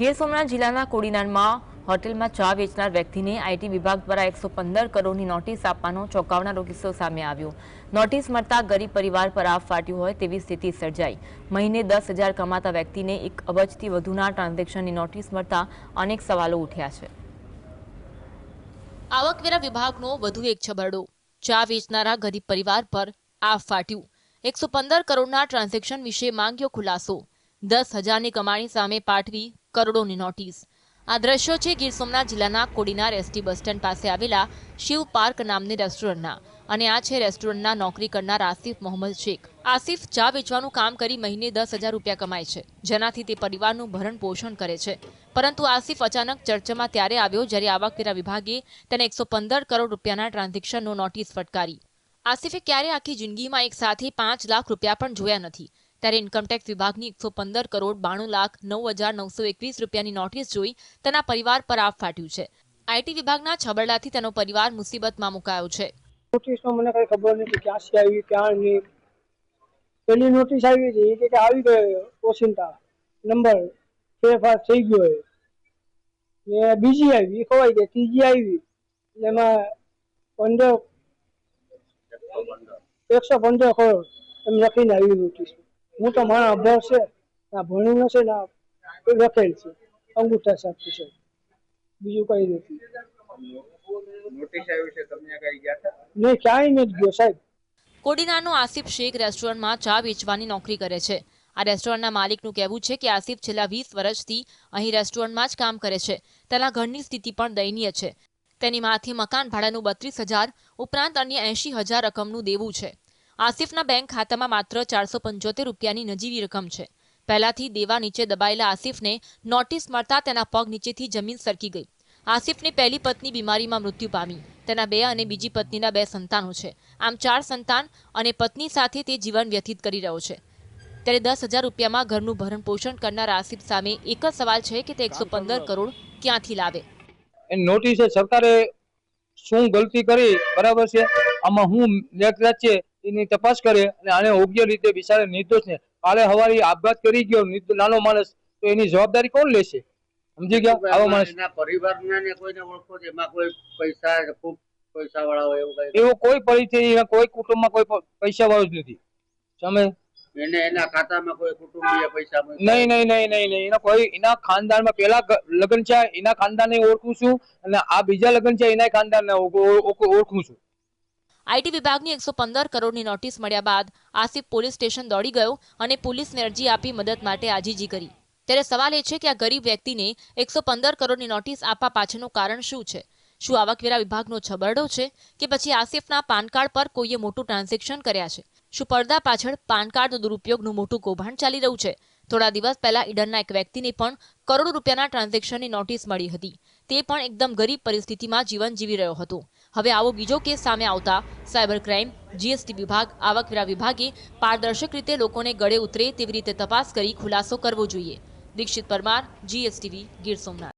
ગીર સોમનાથ જિલ્લાના કોડીનારમાં હોટેલમાં ચા વેચનાર વ્યક્તિને આઈટી વિભાગ દ્વારા એકસો પંદર કરોડની નોટિસ આપવાનો ચોંકાવનારો કિસ્સો સામે આવ્યો. નોટિસ મળતા ગરીબ પરિવાર પર આફ ફાટ્યું હોય તેવી સ્થિતિ સર્જાઈ. મહિને દસ હજાર કમાતા વ્યક્તિને એક અબજથી વધુના ટ્રાન્ઝેક્શનની નોટિસ મળતા અનેક સવાલો ઉઠ્યા છે. આવકવેરા વિભાગનો વધુ એક છબરડો. ચા વેચનારા ગરીબ પરિવાર પર આફ ફાટ્યું. એકસો પંદર કરોડના ટ્રાન્ઝેક્શન વિશે માંગ્યો ખુલાસો. દસ હજારની કમાણી સામે પાઠવી કરોડોની નોટિસ. આ દ્રશ્યો છે ગીર સોમનાથ જિલ્લાના કોડીનાર એસટી બસ સ્ટેન્ડ પાસે આવેલા શિવ પાર્ક નામની રેસ્ટોરન્ટના. અને આ છે રેસ્ટોરન્ટના નોકરી કરનાર આસિફ મોહમ્મદ શેખ. આસિફ ચા વેચવાનું કામ કરી મહિને દસ હજાર રૂપિયા કમાય છે. જેનાથી તે પરિવારનું ભરણ પોષણ કરે છે. પરંતુ આસિફ અચાનક ચર્ચામાં ત્યારે આવ્યો જ્યારે આવકવેરા વિભાગે તેને એકસો પંદર કરોડ રૂપિયાના ટ્રાન્ઝેક્શનનો નોટિસ ફટકારી. આસિફે ક્યારે આખી જિંદગીમાં એક સાથે પાંચ લાખ રૂપિયા પણ જોયા નથી? ત્યારે ઇન્કમટેક્સ વિભાગની એકસો પંદર કરોડ બાણું લાખ નવ હજાર નવસો એકવીસ રૂપિયાની નોટિસ જોઈ તેના પરિવાર પર આફ ફાટ્યું છે. આઈટી વિભાગના છબરડાથી તેનો પરિવાર મુસીબતમાં મુકાયો છે. નોટિસમાં મને કઈ ખબર નથી ક્યાંથી આવી, ક્યાં નહીં પેલી નોટિસ આવી હતી કે આવી ગયો ઓસિંતા નંબર ફેરફાર થઈ ગયો ને બીજી આવી ખોવાઈ ગઈ, ત્રીજી આવી. એમાં પંદર, એકસો પંદર કરોડ એમ લખીને આવી નોટિસ હું તો મારા અભ્યાસ છે ના ભણ્યું ના લખેલ છે અંગૂઠા સાથે છે બીજું કઈ નથી. નોટિસ આવી છે તમને કઈ ગયા હતા? નહીં ક્યાંય નથી ગયો સાહેબ. કોડીનારનો આસિફ શેખ રેસ્ટોરન્ટમાં ચા વેચવાની નોકરી કરે છે. આ રેસ્ટોરન્ટના માલિકનું કહેવું છે કે આસિફ છેલ્લા વીસ વર્ષથી અહીં રેસ્ટોરન્ટમાં જ કામ કરે છે. તેના ઘરની સ્થિતિ પણ દયનીય છે. તેની માથે મકાન ભાડાનું બત્રીસ હજાર ઉપરાંત અન્ય એંશી હજાર રકમનું દેવું છે. આસિફના બેંક ખાતામાં માત્ર ચારસો પંચોતેર રૂપિયાની નજીવી રકમ છે. પહેલાથી દેવા નીચે દબાયેલા આસિફને નોટિસ મળતા તેના પગ નીચેથી જમીન સરકી ગઈ. આસિફની પહેલી પત્ની બીમારીમાં મૃત્યુ પામી. તેના બે અને બીજી પત્નીના બે સંતાનો છે. આમ ચાર સંતાન અને પત્ની સાથે તે જીવન વ્યતીત કરી રહ્યો છે. ત્યારે દસ હજાર રૂપિયામાં ઘરનું ભરણ પોષણ કરનાર આસિફ સામે એક જ સવાલ છે કે તે એકસો પંદર કરોડ ક્યાંથી લાવે? નોટિસ સરકારે શું ગલતી કરી? બરાબર છે? આમાં હું છે? એની તપાસ કરે અને આને યોગ્ય રીતે બિચારે નિર્દોષ ને કાલે હવારે આપઘાત કરી ગયો નાનો માણસ તો એની જવાબદારી કોણ લેશે? સમજી ગયા? આવો માણસ. ને પરિવારના ને કોઈને ઓળખો છો? એમાં કોઈ પૈસા ખૂબ પૈસા વાળા હોય એવું કઈ? એવો કોઈ પરિચય કોઈ કુટુંબમાં કોઈ પૈસા વાળો જ નથી. તમે એને એના ખાતામાં કોઈ કુટુંબીય પૈસા નહીં નહીં નહીં નહીં નહીં. એના કોઈ એના ખાનદાનમાં પેલા લગ્ન છે એના ખાનદાનને ઓળખું છું અને આ બીજા લગ્ન છે એના ખાનદાનને ઓળખું છું. આઈટી વિભાગની એકસો પંદર કરોડની નોટિસ મળ્યા બાદ આસિફ પોલીસ સ્ટેશન દોડી ગયો અને પોલીસને અરજી આપી મદદ માટે આજીજી કરી. ત્યારે સવાલ એ છે કે આ ગરીબ વ્યક્તિને એકસો પંદર કરોડની નોટિસ આપવા પાછળનું કારણ શું છે? શું આવકવેરા વિભાગનો છબરડો છે કે પછી આસિફના પાન કાર્ડ પર કોઈએ મોટું ટ્રાન્ઝેક્શન કર્યા છે? શું પડદા પાછળ પાન કાર્ડ દુરુપયોગનું મોટું કૌભાંડ ચાલી રહ્યું છે? થોડા દિવસ પહેલા ઈડનના એક વ્યક્તિને પણ કરોડો રૂપિયાના ટ્રાન્ઝેક્શનની નોટિસ મળી હતી. તે પણ એકદમ ગરીબ પરિસ્થિતિમાં જીવન જીવી રહ્યો હતો. હવે આવો બીજો કેસ સામે આવતા સાયબર ક્રાઇમ, જીએસટી વિભાગ, આવકવેરા વિભાગે પારદર્શક રીતે લોકોને ગળે ઉતરે તેવી રીતે તપાસ કરી ખુલાસો કરવો જોઈએ. દીક્ષિત પરમાર, જીએસટીવી, ગીર સોમનાથ.